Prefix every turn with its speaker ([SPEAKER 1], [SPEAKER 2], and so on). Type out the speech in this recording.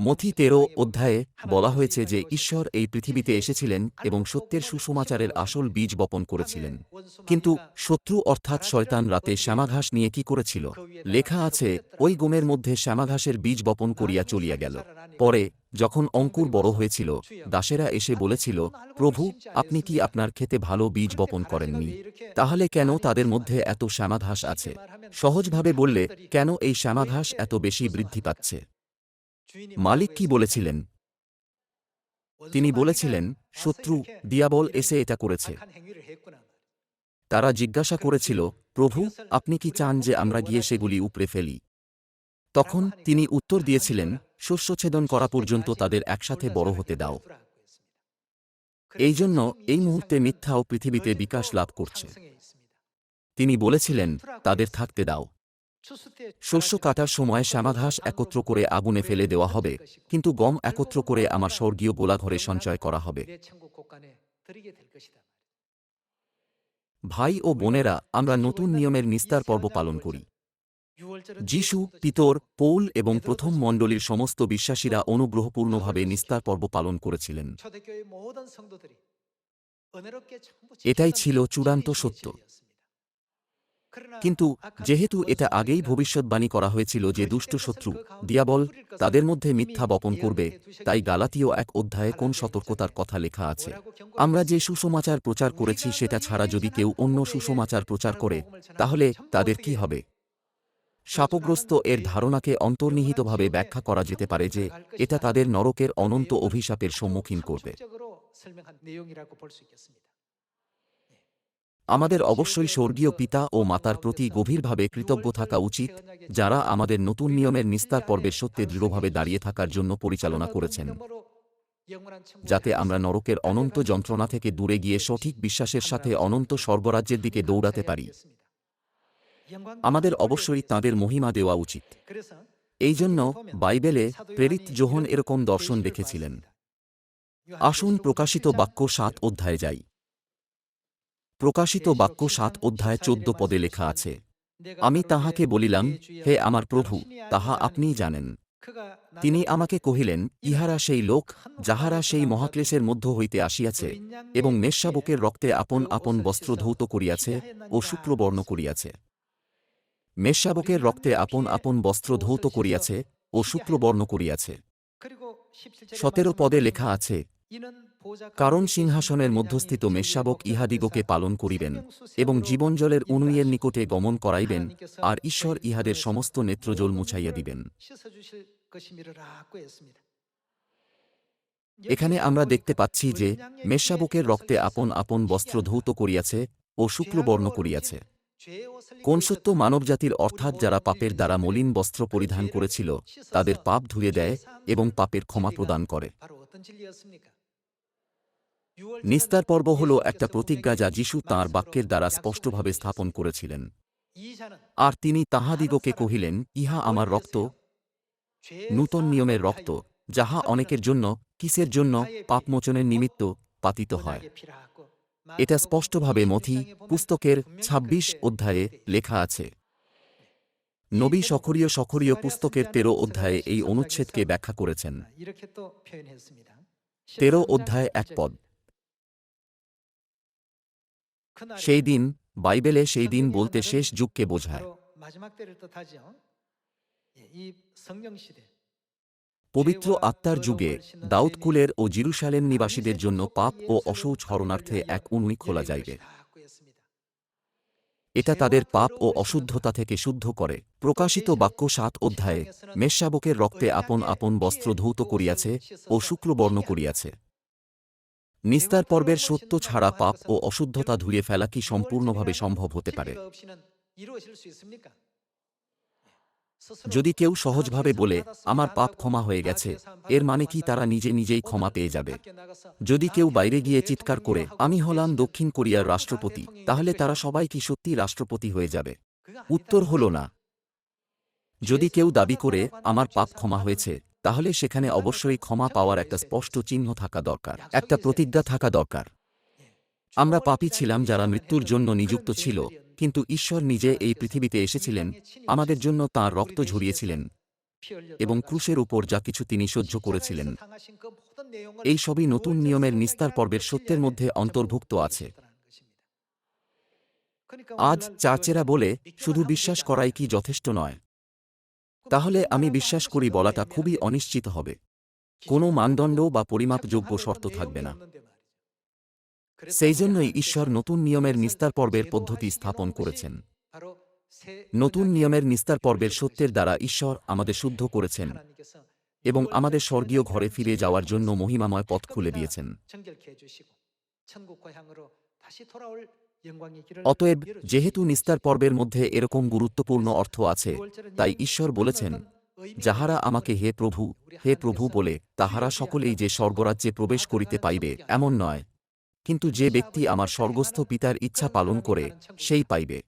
[SPEAKER 1] মথি তেরো অধ্যায়ে বলা হয়েছে যে ঈশ্বর এই পৃথিবীতে এসেছিলেন এবং সত্যের সুসমাচারের আসল বীজ বপন করেছিলেন। কিন্তু শত্রু অর্থাৎ শয়তান রাতে শ্যামাঘাস নিয়ে কি করেছিল? লেখা আছে, ওই গোমের মধ্যে শ্যামাঘাসের বীজ বপন করিয়া চলিয়া গেল। পরে যখন অঙ্কুর বড় হয়েছিল, দাসেরা এসে বলেছিল, প্রভু, আপনি কি আপনার খেতে ভালো বীজ বপন করেননি? তাহলে কেন তাদের মধ্যে এত শ্যামাঘাস আছে? সহজভাবে বললে, কেন এই শ্যামাঘাস এত বেশি বৃদ্ধি পাচ্ছে? মালিক কি বলেছিলেন? তিনি বলেছিলেন শত্রু দিয়াবল এসে এটা করেছে। তারা জিজ্ঞাসা করেছিল প্রভু আপনি কি চান যে আমরা গিয়ে সেগুলি উপড়ে ফেলি? তখন তিনি উত্তর দিয়েছিলেন শস্যছেদন করা পর্যন্ত তাদের একসাথে বড় হতে দাও। এই জন্য এই মুহূর্তে মিথ্যাও পৃথিবীতে বিকাশ লাভ করছে। তিনি বলেছিলেন তাদের থাকতে দাও। শস্য কাটার সময় শ্যামাঘাস একত্র করে আগুনে ফেলে দেওয়া হবে কিন্তু গম একত্র করে আমার স্বর্গীয় গোলাঘরে সঞ্চয় করা হবে। ভাই ও বোনেরা আমরা নতুন নিয়মের নিস্তার পর্ব পালন করি। যিশু পিতর পৌল এবং প্রথম মণ্ডলীর সমস্ত বিশ্বাসীরা অনুগ্রহপূর্ণভাবে নিস্তার পর্ব পালন করেছিলেন। এটাই ছিল চূড়ান্ত সত্য। কিন্তু যেহেতু এটা আগেই ভবিষ্যৎবাণী করা হয়েছিল যে দুষ্ট শত্রু দিয়াবল তাদের মধ্যে মিথ্যা বপন করবে, তাই গালাতীয় এক অধ্যায়ে কোন সতর্কতার কথা লেখা আছে? আমরা যে সুসমাচার প্রচার করেছি সেটা ছাড়া যদি কেউ অন্য সুসমাচার প্রচার করে, তাহলে তাদের কি হবে? শাপগ্রস্ত এর ধারণাকে অন্তর্নিহিতভাবে ব্যাখ্যা করা যেতে পারে যে এটা তাদের নরকের অনন্ত অভিশাপের সম্মুখীন করবে। আমাদের অবশ্যই স্বর্গীয় পিতা ও মাতার প্রতি গভীরভাবে কৃতজ্ঞ থাকা উচিত, যারা আমাদের নতুন নিয়মের নিস্তার পর্বের সত্যে দৃঢ়ভাবে দাঁড়িয়ে থাকার জন্য পরিচালনা করেছেন। যাতে আমরা নরকের অনন্ত যন্ত্রণা থেকে দূরে গিয়ে সঠিক বিশ্বাসের সাথে অনন্ত স্বর্গরাজ্যের দিকে দৌড়াতে পারি। আমাদের অবশ্যই তাঁদের মহিমা দেওয়া উচিত। এই জন্য বাইবেলে প্রেরিত জোহন এরকম দর্শন দেখেছিলেন। আসুন প্রকাশিত বাক্য সাত অধ্যায়ে যাই। প্রকাশিত বাক্য সাত অধ্যায় চোদ্দ পদে লেখা আছে, আমি তাহাকে বলিলাম, হে আমার প্রভু, তাহা আপনিই জানেন। তিনি আমাকে কহিলেন, ইহারা সেই লোক, যাহারা সেই মহাক্লেশের মধ্য হইতে আসিয়াছে এবং মেষশাবকের রক্তে আপন আপন বস্ত্র ধৌত করিয়াছে ও শুক্রবর্ণ করিয়াছে। মেষশাবকের রক্তে আপন আপন বস্ত্র ধৌত করিয়াছে ও শুক্রবর্ণ করিয়াছে। সতেরো পদে লেখা আছে কারণ সিংহাসনের মধ্যস্থিত মেষশাবক ইহাদিগকে পালন করিবেন এবং জীবনজলের অনুয়ের নিকটে গমন করাইবেন আর ঈশ্বর ইহাদের সমস্ত নেত্রজল মুছাইয়া দিবেন। এখানে আমরা দেখতে পাচ্ছি যে মেষশাবকের রক্তে আপন আপন বস্ত্র ধৌত করিয়াছে ও শুক্লবর্ণ করিয়াছে। কোন সত্য মানবজাতির অর্থাৎ যারা পাপের দ্বারা মলিন বস্ত্র পরিধান করেছিল, তাদের পাপ ধুয়ে দেয় এবং পাপের ক্ষমা প্রদান করে। নিস্তার পর্ব হল একটা প্রতিজ্ঞা যা যিশু তাঁর বাক্যের দ্বারা স্পষ্টভাবে স্থাপন করেছিলেন। আর তিনি তাহাদিগকে কহিলেন, ইহা আমার রক্ত, নূতন নিয়মের রক্ত, যাহা অনেকের জন্য, কিসের জন্য, পাপমোচনের নিমিত্ত পাতিত হয়। এটা স্পষ্টভাবে মথি পুস্তকের ২৬ অধ্যায়ে লেখা আছে। নবী সখরীয় সখরীয় পুস্তকের তেরো অধ্যায়ে এই অনুচ্ছেদকে ব্যাখ্যা করেছেন। তেরো অধ্যায় এক পদ। সেই দিন বাইবেলে সেই দিন বলতে শেষ যুগকে বোঝায় পবিত্র আত্মার যুগে দাউদকুলের ও জিরুসালেম নিবাসীদের জন্য পাপ ও অশৌচ হরণার্থে এক উনুই খোলা যাইবে এটা তাদের পাপ ও অশুদ্ধতা থেকে শুদ্ধ করে প্রকাশিত বাক্য সাত অধ্যায়ে মেষশাবকের রক্তে আপন আপন বস্ত্র ধৌত করিয়াছে ও শুক্লবর্ণ করিয়াছে নিস্তার পর্বের সত্য ছাড়া পাপ ও অশুদ্ধতা ধুয়ে ফেলা কি সম্পূর্ণভাবে সম্ভব হতে পারে? যদি কেউ সহজভাবে বলে, আমার পাপ ক্ষমা হয়ে গেছে, এর মানে কি তারা নিজে নিজেই ক্ষমা পেয়ে যাবে? যদি কেউ বাইরে গিয়ে চিৎকার করে, আমি হলাম দক্ষিণ কোরিয়ার রাষ্ট্রপতি, তাহলে তারা সবাই কি সত্যি রাষ্ট্রপতি হয়ে যাবে? উত্তর হল না। যদি কেউ দাবি করে, আমার পাপ ক্ষমা হয়েছে তাহলে সেখানে অবশ্যই ক্ষমা পাওয়ার একটা স্পষ্ট চিহ্ন থাকা দরকার, একটা প্রতিজ্ঞা থাকা দরকার। আমরা পাপী ছিলাম যারা মৃত্যুর জন্য নিযুক্ত ছিল, কিন্তু ঈশ্বর নিজে এই পৃথিবীতে এসেছিলেন, আমাদের জন্য তাঁর রক্ত ঝরিয়েছিলেন এবং ক্রুশের উপর যা কিছু তিনি সহ্য করেছিলেন। এই সবই নতুন নিয়মের নিস্তার পর্বের সত্যের মধ্যে অন্তর্ভুক্ত আছে। আজ চার্চেরা বলে, শুধু বিশ্বাস করাই কি যথেষ্ট নয় তাহলে আমি বিশ্বাস করি বলাটা খুবই অনিশ্চিত হবে। কোনো মানদণ্ড বা পরিমাপযোগ্য শর্ত থাকবে না। সেই জন্যই ঈশ্বর নতুন নিয়মের নিস্তার পর্বের পদ্ধতি স্থাপন করেছেন। নতুন নিয়মের নিস্তার পর্বের সত্যের দ্বারা ঈশ্বর আমাদের শুদ্ধ করেছেন এবং আমাদের স্বর্গীয় ঘরে ফিরে যাওয়ার জন্য মহিমাময় পথ খুলে দিয়েছেন। অতএব যেহেতু নিস্তার পর্বের মধ্যে এরকম গুরুত্বপূর্ণ অর্থ আছে তাই ঈশ্বর বলেছেন যাহারা আমাকে হে প্রভু হে প্রভু বলে তাহারা সকলেই যে স্বর্গরাজ্যে প্রবেশ করিতে পাইবে এমন নয়। কিন্তু যে ব্যক্তি আমার স্বর্গস্থ পিতার ইচ্ছা পালন করে সেই পাইবে।